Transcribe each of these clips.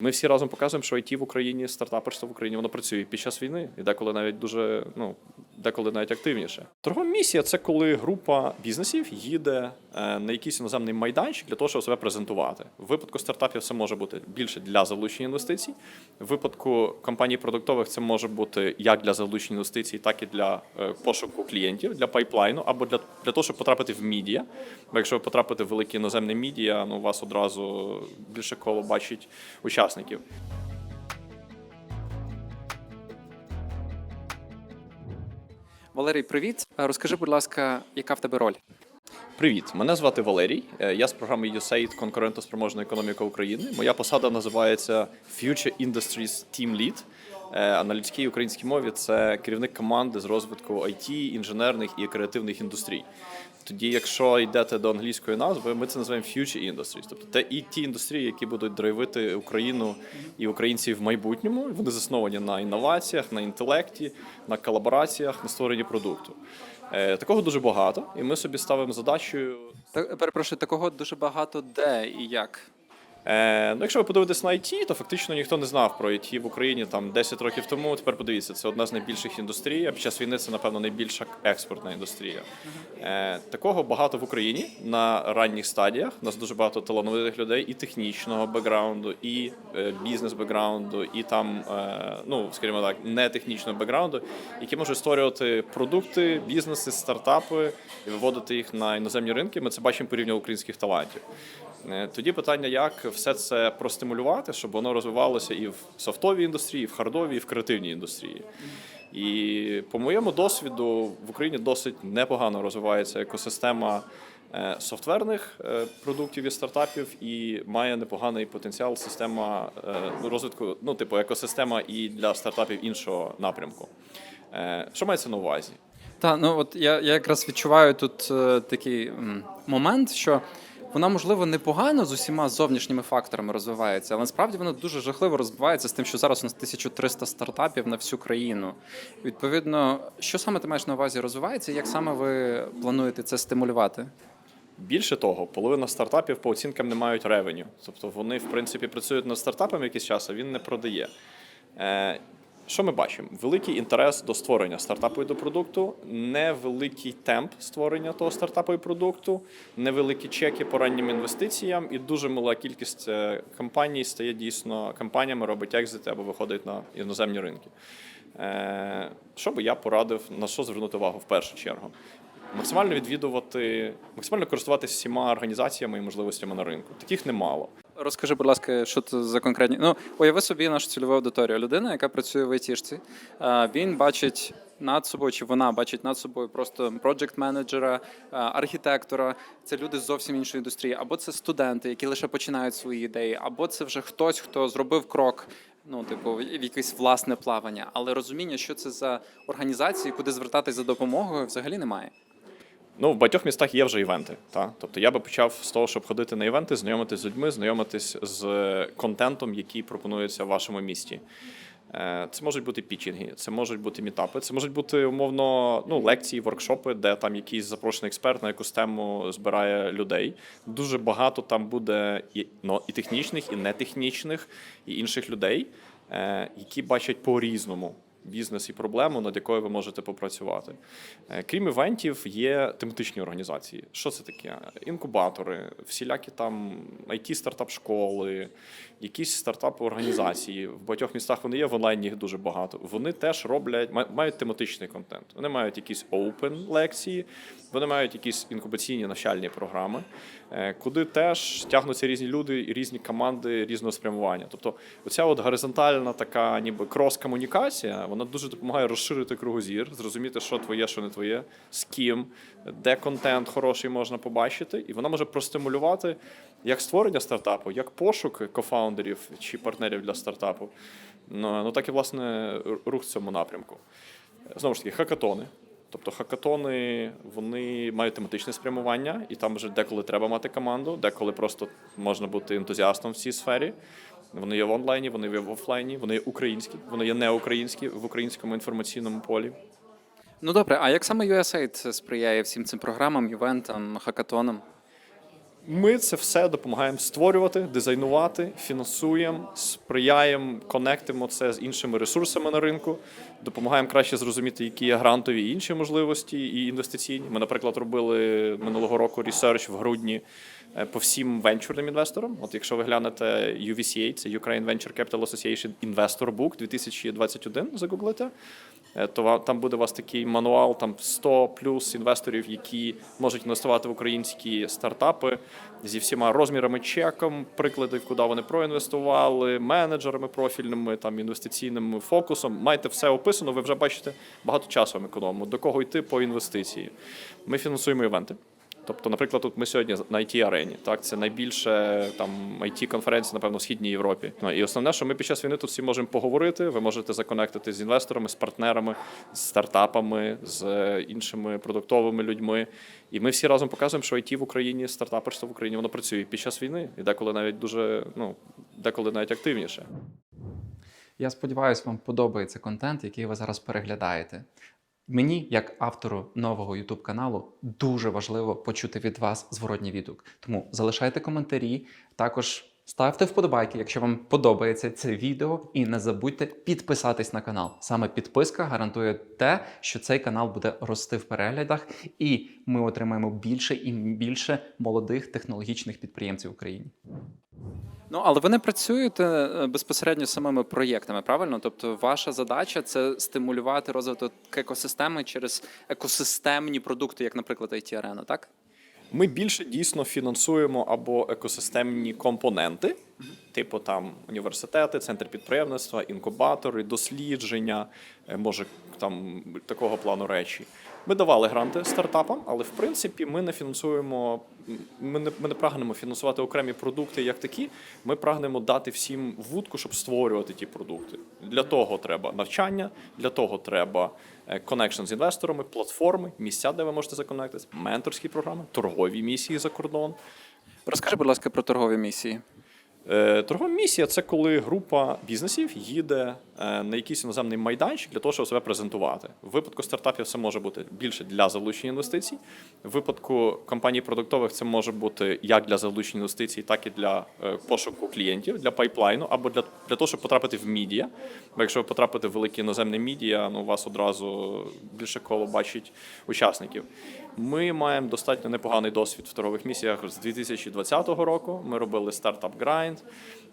Ми всі разом показуємо, що IT в Україні, стартаперство в Україні, воно працює під час війни, і деколи навіть дуже, ну деколи навіть активніше. Торгова місія це коли група бізнесів їде е, на якийсь іноземний майданчик для того, щоб себе презентувати. В випадку стартапів це може бути більше для залучення інвестицій. В випадку компаній продуктових це може бути як для залучення інвестицій, так і для е, пошуку клієнтів, для пайплайну або для, для того, щоб потрапити в мідіа. Бо якщо ви потрапите в велике іноземне мідіа, ну у вас одразу більше коло бачить учасників. Валерій, привіт. Е, Розкажи, будь ласка, яка в тебе роль? Привіт, мене звати Валерій. Е, Я з програми USAID конкурентоспроможна економіка України. Моя посада називається Future Industries Team Lead. Е, А на людській українській мові це керівник команди з розвитку IT, інженерних і креативних індустрій. Тоді, якщо йдете до англійської назви, ми це називаємо Future Industries. Тобто це і ті індустрії, які будуть драйвити Україну і українців в майбутньому. Вони засновані на інноваціях, на інтелекті, на колабораціях, на створенні продукту. Е, Такого дуже багато, і ми собі ставимо задачу. Та, перепрошую, такого дуже багато де і як. Е, ну, якщо ви подивитесь на IT, то фактично ніхто не знав про IT в Україні там 10 років тому. Тепер подивіться, це одна з найбільших індустрій. А під час війни це, напевно, найбільша експортна індустрія. Е, такого багато в Україні на ранніх стадіях. У нас дуже багато талановитих людей і технічного бекграунду, і е, бізнес-бекграунду, і там, ну скажімо так, не технічного бекграунду, які можуть створювати продукти, бізнеси, стартапи і виводити їх на іноземні ринки. Ми це бачимо по рівню українських талантів. Е, Тоді питання, як все це простимулювати, щоб воно розвивалося і в софтовій індустрії, і в хардовій, і в креативній індустрії. І по моєму досвіду в Україні досить непогано розвивається екосистема е, софтверних е, продуктів і стартапів, і має непоганий потенціал система е, розвитку, ну типу екосистема і для стартапів іншого напрямку. Що мається на увазі? Та ну от я, я якраз відчуваю тут е, такий м, момент, що вона можливо непогано з усіма зовнішніми факторами розвивається, але насправді вона дуже жахливо розвивається з тим, що зараз у нас 1300 стартапів на всю країну. Відповідно, що саме ти маєш на увазі розвивається, і як саме ви плануєте це стимулювати? Більше того, половина стартапів по оцінкам не мають ревеню. Тобто вони, в принципі, працюють над стартапом якийсь час, а він не продає. Що ми бачимо? Великий інтерес до створення стартапу і до продукту, невеликий темп створення того стартапу і продукту, невеликі чеки по раннім інвестиціям, і дуже мала кількість е, компаній стає дійсно компаніями, робить екзити або виходить на іноземні ринки. Е, Що би я порадив, на що звернути увагу в першу чергу? Максимально відвідувати, максимально користуватися всіма організаціями і можливостями на ринку. Таких немало. Розкажи, будь ласка, що це за конкретні. Ну, уяви собі нашу цільову аудиторію. Людина, яка працює в айтішці, він бачить над собою, чи вона бачить над собою просто проджект менеджера, архітектора. Це люди з зовсім іншої індустрії, або це студенти, які лише починають свої ідеї, або це вже хтось, хто зробив крок. Ну, типу, в якесь власне плавання, але розуміння, що це за організації, куди звертатись за допомогою, взагалі немає. Ну, в багатьох містах є вже івенти. Та? Тобто я би почав з того, щоб ходити на івенти, знайомитись з людьми, знайомитись з контентом, який пропонується в вашому місті. Е, Це можуть бути пічинги, це можуть бути мітапи, це можуть бути умовно ну, лекції, воркшопи, де там якийсь запрошений експерт на якусь тему збирає людей. Дуже багато там буде і, ну, і технічних, і нетехнічних, і інших людей, е, які бачать по-різному бізнес і проблему, над якою ви можете попрацювати. Е, Крім івентів, є тематичні організації. Що це таке? Інкубатори, всілякі там it стартап школи, якісь стартапи організації. В багатьох містах вони є в онлайні їх дуже багато. Вони теж роблять, ма- мають тематичний контент. Вони мають якісь open лекції, вони мають якісь інкубаційні навчальні програми, е, куди теж тягнуться різні люди і різні команди різного спрямування. Тобто, оця от горизонтальна така, ніби крос-комунікація, вона дуже допомагає розширити кругозір, зрозуміти, що твоє, що не твоє, з ким, де контент хороший можна побачити, і вона може простимулювати як створення стартапу, як пошук кофаундерів чи партнерів для стартапу. Ну, ну так і власне рух в цьому напрямку. Знову ж таки, хакатони. Тобто хакатони вони мають тематичне спрямування, і там вже деколи треба мати команду, деколи просто можна бути ентузіастом в цій сфері. Вони є в онлайні, вони є в офлайні, вони є українські, вони є неукраїнські в українському інформаційному полі. Ну добре, а як саме USAID сприяє всім цим програмам, івентам, хакатонам? Ми це все допомагаємо створювати, дизайнувати, фінансуємо, сприяємо, конектимо це з іншими ресурсами на ринку, допомагаємо краще зрозуміти, які є грантові і інші можливості і інвестиційні. Ми, наприклад, робили минулого року ресерч в грудні е, по всім венчурним інвесторам. От якщо ви глянете UVCA, це Ukraine Venture Capital Association Investor Book 2021, загуглите, то там буде у вас такий мануал, там 100 плюс інвесторів, які можуть інвестувати в українські стартапи зі всіма розмірами чеком, прикладів, куди вони проінвестували, менеджерами профільними, там інвестиційним фокусом. Маєте все описано, ви вже бачите багато часу вам економимо. До кого йти по інвестиції. Ми фінансуємо івенти. Тобто, наприклад, тут ми сьогодні на it арені так це найбільше там it конференція, напевно, в східній Європі. Ну і основне, що ми під час війни тут всі можемо поговорити. Ви можете законектити з інвесторами, з партнерами, з стартапами, з е, іншими продуктовими людьми. І ми всі разом показуємо, що IT в Україні, стартаперство в Україні воно працює під час війни, і деколи навіть дуже ну деколи навіть активніше. Я сподіваюся, вам подобається контент, який ви зараз переглядаєте. Мені, як автору нового YouTube каналу, дуже важливо почути від вас зворотній відгук. Тому залишайте коментарі, також ставте вподобайки, якщо вам подобається це відео, і не забудьте підписатись на канал. Саме підписка гарантує те, що цей канал буде рости в переглядах, і ми отримаємо більше і більше молодих технологічних підприємців в Україні. Ну, але ви не працюєте е, безпосередньо самими проєктами, правильно? Тобто, ваша задача це стимулювати розвиток екосистеми через екосистемні продукти, як, наприклад, IT Arena, так? Ми більше дійсно фінансуємо або екосистемні компоненти, типу там університети, центр підприємництва, інкубатори, дослідження, е, може там такого плану речі. Ми давали гранти стартапам, але в принципі ми не фінансуємо. Ми не, ми не прагнемо фінансувати окремі продукти як такі. Ми прагнемо дати всім вудку, щоб створювати ті продукти. Для того треба навчання, для того треба коннекшн з інвесторами, платформи, місця, де ви можете законектитися, менторські програми, торгові місії за кордон. Розкажи, будь ласка, про торгові місії. Е, Торгова місія це коли група бізнесів їде е, на якийсь іноземний майданчик для того, щоб себе презентувати. В випадку стартапів це може бути більше для залучення інвестицій. В випадку компаній продуктових це може бути як для залучення інвестицій, так і для е, пошуку клієнтів, для пайплайну або для, для того, щоб потрапити в медіа. Бо якщо ви потрапите в велике іноземне медіа, ну у вас одразу більше коло бачить учасників. Ми маємо достатньо непоганий досвід в торгових місіях з 2020 року. Ми робили Startup Grind,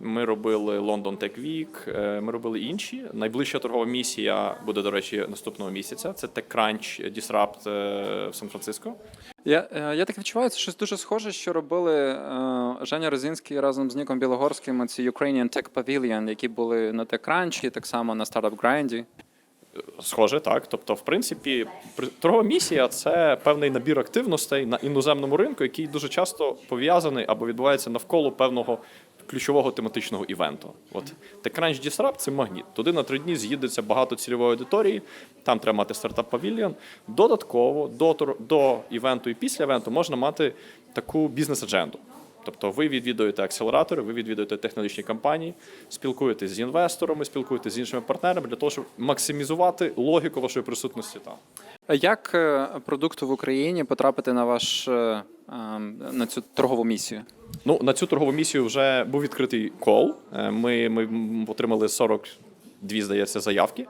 ми робили London Tech Week, е, ми робили інші. Найближча торгова місія буде, до речі, наступного місяця. Це TechCrunch Disrupt е, в Сан-Франциско. Я, е, я так відчуваю, це щось дуже схоже, що робили Женя Розінський разом з Ніком Білогорським. Ці Ukrainian Tech Pavilion, які були на TechCrunch, так само на Startup Grind. Схоже, так. Тобто, в принципі, при- торгова місія це певний набір активностей на іноземному ринку, який дуже часто пов'язаний або відбувається навколо певного ключового тематичного івенту. От TechCrunch Disrupt – це магніт. Туди на три дні з'їдеться багато цільової аудиторії. Там треба мати стартап павільйон. Додатково до, до івенту і після івенту можна мати таку бізнес-адженду. Тобто ви відвідуєте акселератори, ви відвідуєте технологічні компанії, спілкуєтесь з інвесторами, спілкуєтесь з іншими партнерами для того, щоб максимізувати логіку вашої присутності там. Як е, продукту в Україні потрапити на ваш е, е, на цю торгову місію? Ну, на цю торгову місію вже був відкритий кол. Ми, ми отримали 42, здається, заявки.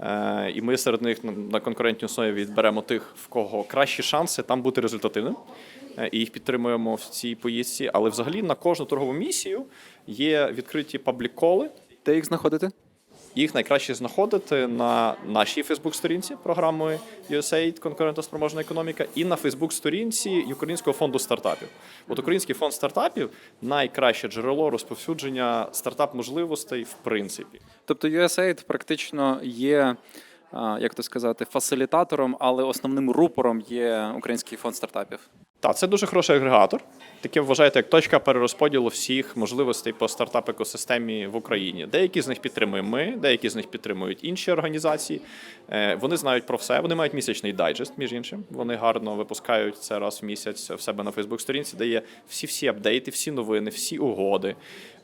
Е, І ми серед них на- конкурентній основі відберемо тих, в кого кращі шанси там бути результативним. Е, І їх підтримуємо в цій поїздці. Але взагалі на кожну торгову місію є відкриті паблік-коли. Де їх знаходити? Їх найкраще знаходити на нашій Фейсбук-сторінці програми USAID конкурентоспроможна економіка і на Фейсбук-сторінці Українського фонду стартапів. От Український фонд стартапів найкраще джерело розповсюдження стартап-можливостей в принципі. Тобто USAID практично є, як то сказати, фасилітатором, але основним рупором є Український фонд стартапів. Так, це дуже хороший агрегатор. Таке вважаєте як точка перерозподілу всіх можливостей по стартап-екосистемі в Україні. Деякі з них підтримуємо ми, деякі з них підтримують інші організації. Е, Вони знають про все. Вони мають місячний дайджест, між іншим. Вони гарно випускають це раз в місяць в себе на Фейсбук-сторінці, де є всі-всі апдейти, всі новини, всі угоди.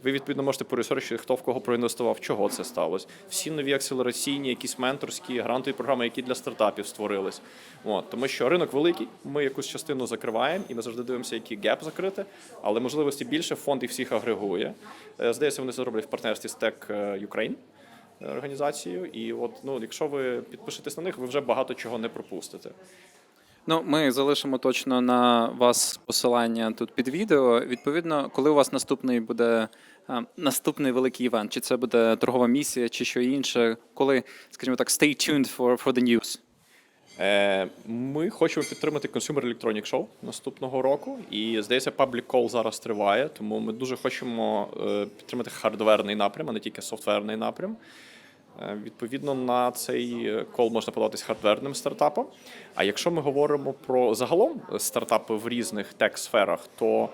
Ви відповідно можете поресерчити, хто в кого проінвестував, чого це сталося. Всі нові акселераційні, якісь менторські, грантові програми, які для стартапів створились. От тому що ринок великий, ми якусь частину закриваємо, і ми завжди дивимося, які геп закрити. Відкрити, але можливості більше. Фонд їх всіх агрегує. Е, Здається, вони це роблять в партнерстві з Tech Ukraine е, організацією. І от ну, якщо ви підпишетесь на них, ви вже багато чого не пропустите. Ну, ми залишимо точно на вас посилання тут під відео. Відповідно, коли у вас наступний буде наступний великий івент, чи це буде торгова місія, чи що інше, коли, скажімо так, stay tuned for, for the news. Е, Ми хочемо підтримати Consumer Electronic Show наступного року. І здається, Public Call зараз триває, тому ми дуже хочемо е, підтримати хардверний напрям, а не тільки софтверний напрям. Е, Відповідно, на цей кол можна подаватись хардверним стартапом. А якщо ми говоримо про загалом стартапи в різних тек-сферах, то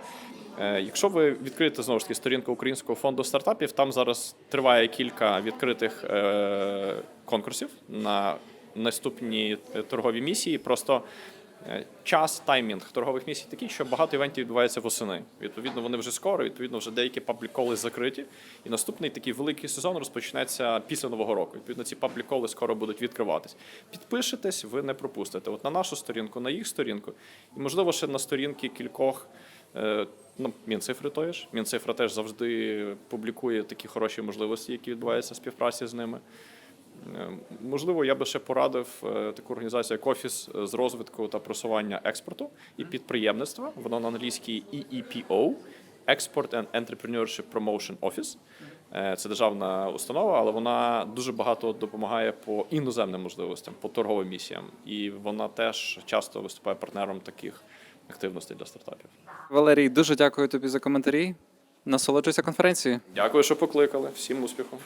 якщо ви відкриєте знову ж таки сторінку Українського фонду стартапів, там зараз триває кілька відкритих конкурсів на наступні е, торгові місії. Просто е, час, таймінг торгових місій такий, що багато івентів відбувається восени. Відповідно, вони вже скоро, відповідно, вже деякі пабліколи закриті. І наступний такий великий сезон розпочнеться після нового року. Відповідно, ці пабліколи скоро будуть відкриватись. Підпишетесь, ви не пропустите. От на нашу сторінку, на їх сторінку, і можливо ще на сторінки кількох. е, Ну, Мінцифри тої ж. Мінцифра теж завжди публікує такі хороші можливості, які відбуваються в співпраці з ними. Е, Можливо, я би ще порадив е, таку організацію, як Офіс з розвитку та просування експорту і підприємництва. Воно на англійській EEPO – Export and Entrepreneurship Promotion Office. Е, Це державна установа, але вона дуже багато допомагає по іноземним можливостям, по торговим місіям. І вона теж часто виступає партнером таких активностей для стартапів. Валерій, дуже дякую тобі за коментарі. Насолоджуйся конференцією. Дякую, що покликали. Всім успіху.